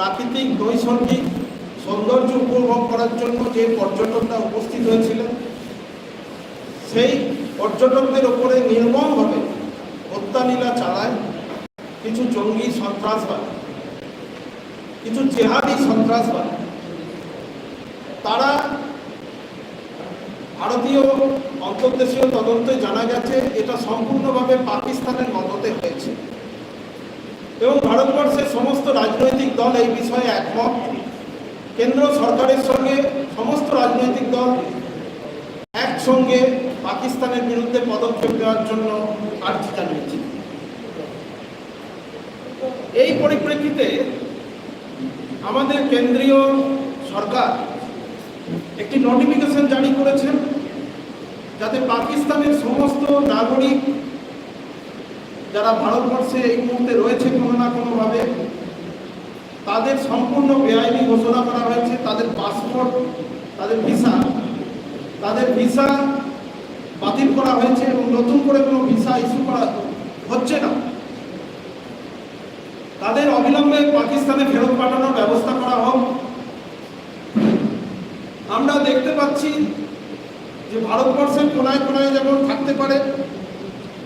প্রাকৃতিক নৈসর্গিক সৌন্দর্য উপভোগ করার জন্য যে পর্যটকরা উপস্থিত হয়েছিলেন, সেই পর্যটকদের ওপরে নির্মমভাবে হত্যালীলা চালায়, কিছু জঙ্গি সন্ত্রাসবাদ কিছু জেহাদি সন্ত্রাসবাদ তারা ভারতীয় অন্তর্দেশীয় তদন্তে জানা গেছে, এটা সম্পূর্ণভাবে পাকিস্তানের মদতে হয়েছে। এবং ভারতবর্ষের সমস্ত রাজনৈতিক দল এই বিষয়ে একমত। কেন্দ্র সরকারের সঙ্গে সমস্ত রাজনৈতিক দল একসঙ্গে পাকিস্তানের বিরুদ্ধে পদক্ষেপ নেওয়ার জন্য আর্জি জানিয়েছে এই পরিপ্রেক্ষিতে আমাদের কেন্দ্রীয় সরকার একটি নোটিফিকেশন জারি করেছেন যাতে পাকিস্তানের সমস্ত নাগরিক যারা ভারতবর্ষে এই মুহূর্তে রয়েছে কোনো না কোনোভাবে, তাদের সম্পূর্ণ বেআইনি ঘোষণা করা হয়েছে, তাদের পাসপোর্ট, তাদের ভিসা। তাদের ভিসা বাতিল করা হয়েছে এবং নতুন করে কোনো ভিসা ইস্যু করা হচ্ছে না। তাদের অবিলম্বে পাকিস্তানে ফেরত পাঠানোর ব্যবস্থা করা হোক। আমরা দেখতে পাচ্ছি যে ভারতবর্ষের কোনায় কোনায় যেমন থাকতে পারে,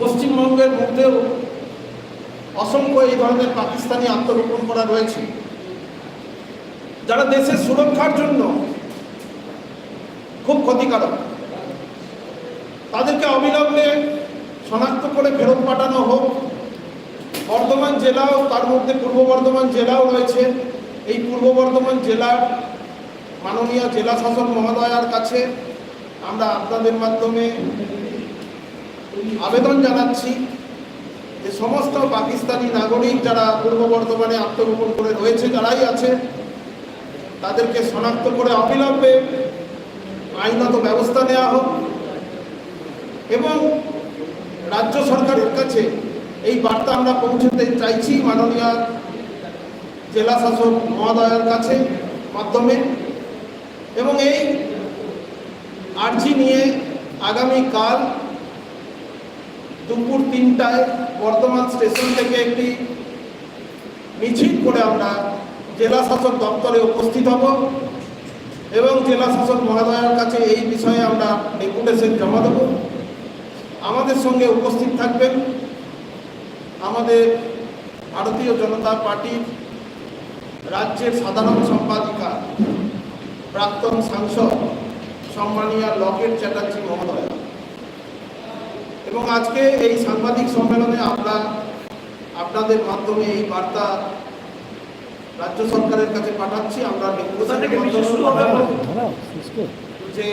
পশ্চিমবঙ্গের মধ্যেও অসংখ্য এই ধরনের পাকিস্তানি আত্মগোপন করা রয়েছে। যারা দেশের সুরক্ষার জন্য খুব ক্ষতিকারক, তাদেরকে অবিলম্বে শনাক্ত করে ফেরত পাঠানো হোক। বর্ধমান জেলাও তার মধ্যে পূর্ব বর্ধমান জেলাও রয়েছে। এই পূর্ব বর্ধমান জেলার মাননীয় জেলা শাসক মহোদয়ার কাছে আমরা আপনাদের মাধ্যমে আবেদন জানাচ্ছি। যে সমস্ত পাকিস্তানি নাগরিক যারা পূর্ব বর্ধমানে আত্মগোপন করে রয়েছে, যারাই আছে, তাদেরকে শনাক্ত করে অবিলম্বে আইনত ব্যবস্থা নেওয়া হোক এবং রাজ্য সরকারের কাছে এই বার্তা আমরা পৌঁছতে চাইছি মাননীয় জেলা শাসক মহোদয়ের কাছে মাধ্যমে এবং এই আর্জি নিয়ে আগামীকাল দুপুর তিনটায় বর্ধমান স্টেশন থেকে একটি মিছিল করে আমরা জেলা শাসক দপ্তরে উপস্থিত হব এবং জেলা শাসক মহোদয়ের কাছে এই বিষয়ে আমরা ডেপুটেশন জমা দেব। আমাদের সঙ্গে উপস্থিত থাকবেন আমাদের ভারতীয় জনতা পার্টির রাজ্যের সাধারণ সম্পাদিকা, প্রাক্তন সাংসদ, সম্মানীয় লকেট চ্যাটার্জি মহোদয়। এবং আজকে এই সাংবাদিক সম্মেলনে আমরা আপনাদের মাধ্যমে এই বার্তা রাজ্য সরকারের কাছে পাঠাচ্ছি। আমরা যে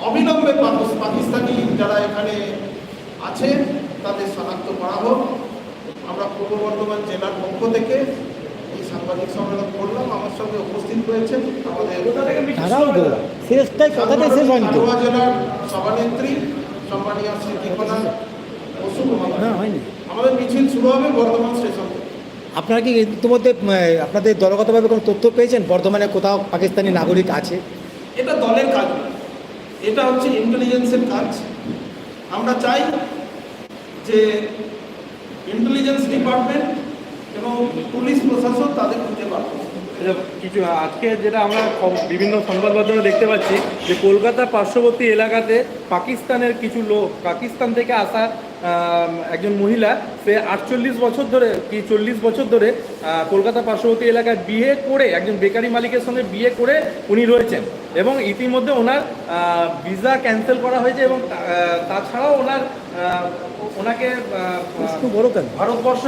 অবিলম্বে পাকিস- পাকিস্তানি যারা এখানে আছে তাদের শনাক্ত করা হোক। আমরা পূর্ব বর্ধমান জেলার পক্ষ থেকে এই সাংবাদিক সম্মেলন করলাম। আমার সঙ্গে উপস্থিত রয়েছেন আমাদের সভানেত্রী সম্মানীয় শ্রী দীপনা বসু না হয়নি। আমাদের মিছিল শুরু হবে বর্ধমান স্টেশন। আপনারা কি ইতিমধ্যে আপনাদের দলগতভাবে কোনো তথ্য পেয়েছেন? বর্ধমানে কোথাও পাকিস্তানি নাগরিক আছে? এটা দলের কাজ। এটা হচ্ছে ইন্টেলিজেন্সের কাজ। আমরা চাই যে ইন্টেলিজেন্স ডিপার্টমেন্ট এবং পুলিশ প্রশাসন তাদের খুঁজে। এটা কিছু, আজকে যেটা আমরা বিভিন্ন সংবাদ মাধ্যমে দেখতে পাচ্ছি যে কলকাতা পার্শ্ববর্তী এলাকাতে পাকিস্তানের কিছু লোক, পাকিস্তান থেকে আসা একজন মহিলা, সে আটচল্লিশ বছর ধরে, কি চল্লিশ বছর ধরে কলকাতা পার্শ্ববর্তী এলাকায় বিয়ে করে, একজন বেকারি মালিকের সঙ্গে বিয়ে করে উনি রয়েছেন এবং ইতিমধ্যে ওনার ভিসা ক্যান্সেল করা হয়েছে এবং তাছাড়াও ওনার ওনাকে ভারতবর্ষ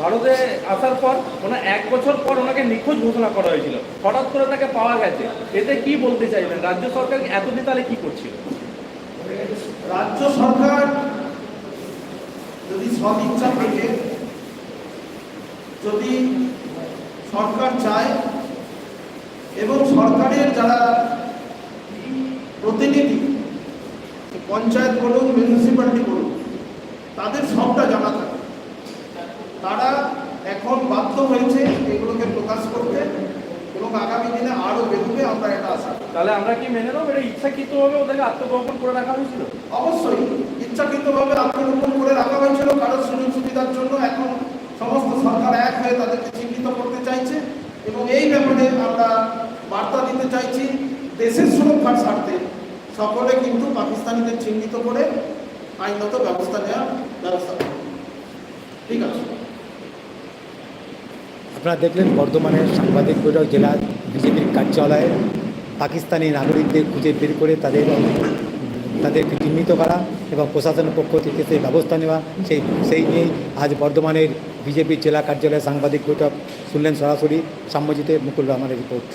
ভারতে আসার পর ওনার এক বছর পর ওনাকে নিখোঁজ ঘোষণা করা হয়েছিল। হঠাৎ করে তাকে পাওয়া গেছে। এতে কি বলতে চাইবেন? রাজ্য সরকার এতদিন তাহলে কি করছিল? রাজ্য সরকার যদি সদিচ্ছা থাকে যদি সরকার চায় এবং সরকারের যারা প্রতিনিধি পঞ্চায়েত বলুন মিউনিসিপ্যালিটি বলুন তাদের সবটা জানা থাকে। তারা এখন বাধ্য হয়েছে এগুলোকে প্রকাশ করতে এবং আগামী দিনে আরও বেরোবে আমরা এটা আশা। তাহলে আমরা কি মেনে নেব? এটা ইচ্ছাকৃতভাবে ওদেরকে আত্মগোপন করে রাখা হয়েছিল? অবশ্যই ইচ্ছাকৃতভাবে আত্মগোপন করে রাখা হয়েছিল কারোর সুযোগ সুবিধার জন্য এখন সমস্ত সরকার এক হয়ে তাদেরকে চিহ্নিত করতে চাইছে এবং এই ব্যাপারে আমরা বার্তা দিতে চাইছি দেশের সুরক্ষার স্বার্থে। সকলে কিন্তু পাকিস্তানিদের চিহ্নিত করে আইনত ব্যবস্থা নেওয়ার ব্যবস্থা ঠিক আছে? আপনারা দেখলেন বর্ধমানের সাংবাদিক বৈঠক জেলা বিজেপির কার্যালয়ে পাকিস্তানি নাগরিকদের খুঁজে বের করে তাদের তাদেরকে চিহ্নিত করা এবং প্রশাসনের পক্ষ থেকে সেই ব্যবস্থা নেওয়া, সেই সেই নিয়েই আজ বর্ধমানের বিজেপির জেলা কার্যালয়ে সাংবাদিক বৈঠক শুনলেন সরাসরি সাম্যজিতে মুকুল রহমানের রিপোর্ট।